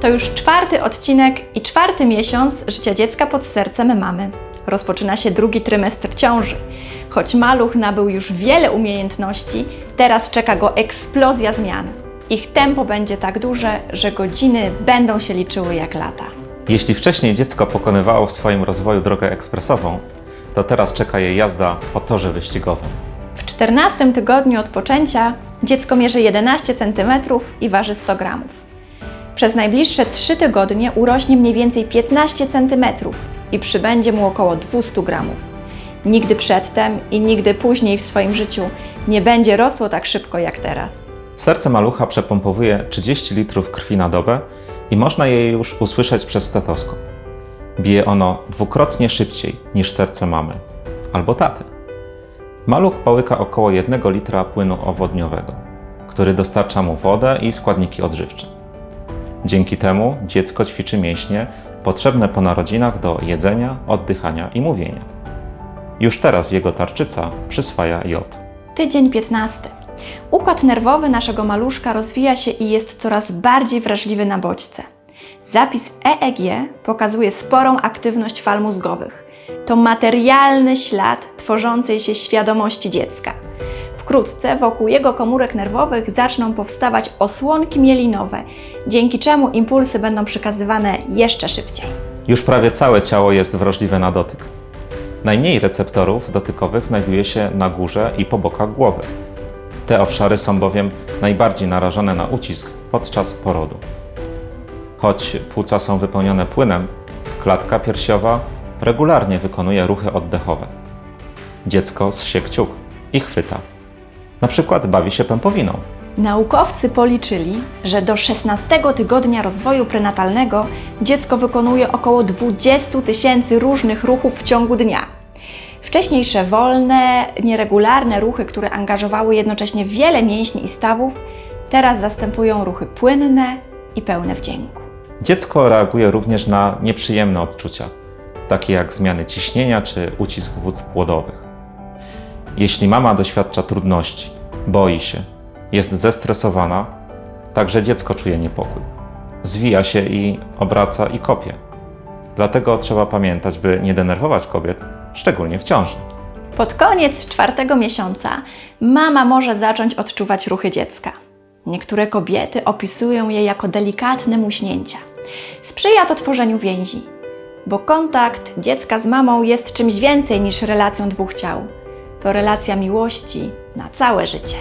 To już czwarty odcinek i czwarty miesiąc życia dziecka pod sercem mamy. Rozpoczyna się drugi trymestr ciąży. Choć maluch nabył już wiele umiejętności, teraz czeka go eksplozja zmian. Ich tempo będzie tak duże, że godziny będą się liczyły jak lata. Jeśli wcześniej dziecko pokonywało w swoim rozwoju drogę ekspresową, to teraz czeka je jazda po torze wyścigowym. W 14 tygodniu od poczęcia dziecko mierzy 11 cm i waży 100 gramów. Przez najbliższe 3 tygodnie urośnie mniej więcej 15 cm i przybędzie mu około 200 gramów. Nigdy przedtem i nigdy później w swoim życiu nie będzie rosło tak szybko jak teraz. Serce malucha przepompowuje 30 litrów krwi na dobę i można je już usłyszeć przez stetoskop. Bije ono dwukrotnie szybciej niż serce mamy albo taty. Maluch połyka około 1 litra płynu owodniowego, który dostarcza mu wodę i składniki odżywcze. Dzięki temu dziecko ćwiczy mięśnie potrzebne po narodzinach do jedzenia, oddychania i mówienia. Już teraz jego tarczyca przyswaja jod. Tydzień 15. Układ nerwowy naszego maluszka rozwija się i jest coraz bardziej wrażliwy na bodźce. Zapis EEG pokazuje sporą aktywność fal mózgowych. To materialny ślad tworzącej się świadomości dziecka. Wkrótce wokół jego komórek nerwowych zaczną powstawać osłonki mielinowe, dzięki czemu impulsy będą przekazywane jeszcze szybciej. Już prawie całe ciało jest wrażliwe na dotyk. Najmniej receptorów dotykowych znajduje się na górze i po bokach głowy. Te obszary są bowiem najbardziej narażone na ucisk podczas porodu. Choć płuca są wypełnione płynem, klatka piersiowa regularnie wykonuje ruchy oddechowe. Dziecko zsie kciuk i chwyta. Na przykład bawi się pępowiną. Naukowcy policzyli, że do 16 tygodnia rozwoju prenatalnego dziecko wykonuje około 20 tysięcy różnych ruchów w ciągu dnia. Wcześniejsze wolne, nieregularne ruchy, które angażowały jednocześnie wiele mięśni i stawów, teraz zastępują ruchy płynne i pełne wdzięku. Dziecko reaguje również na nieprzyjemne odczucia, takie jak zmiany ciśnienia czy ucisk wód płodowych. Jeśli mama doświadcza trudności, boi się, jest zestresowana, także dziecko czuje niepokój. Zwija się i obraca i kopie. Dlatego trzeba pamiętać, by nie denerwować kobiet, szczególnie w ciąży. Pod koniec czwartego miesiąca mama może zacząć odczuwać ruchy dziecka. Niektóre kobiety opisują je jako delikatne muśnięcia. Sprzyja to tworzeniu więzi, bo kontakt dziecka z mamą jest czymś więcej niż relacją dwóch ciał. To relacja miłości na całe życie.